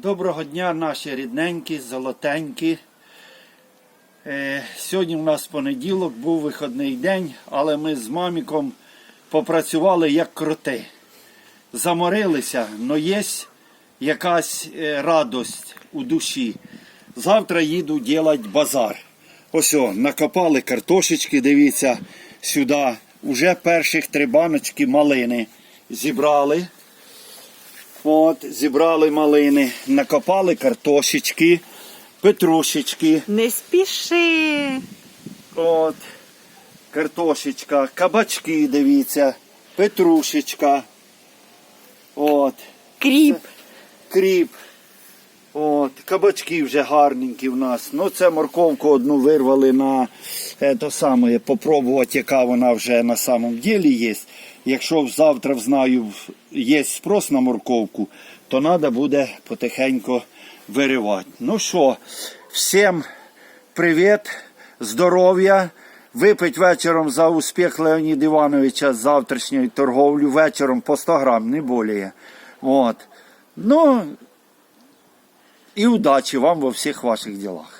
Доброго дня, наші рідненькі, золотенькі. Е, сьогодні у нас понеділок, був вихідний день, але ми з маміком попрацювали як кроти. Заморилися, але є якась е, радость у душі. Завтра їду робити базар. Ось, о, накопали картошечки, дивіться, сюди. Уже перших три баночки малини зібрали. От, зібрали малини, накопали картошечки, петрушечки, Не спіши. от, картошечка, кабачки, дивіться, петрушечка, от, Кріп. кріп, от, кабачки вже гарненькі в нас. Ну, це морковку одну вирвали на е, то саме, попробувати, яка вона вже на самом ділі є. Якщо завтра знаю, є спрос на морковку, то треба буде потихеньку виривати. Ну що, всім привіт, здоров'я. Випить вечором за успіх Леоніда Івановича з завтрашньої торговлі. Вечором по 100 грам, не більше. От. Ну, і удачі вам во всіх ваших ділах.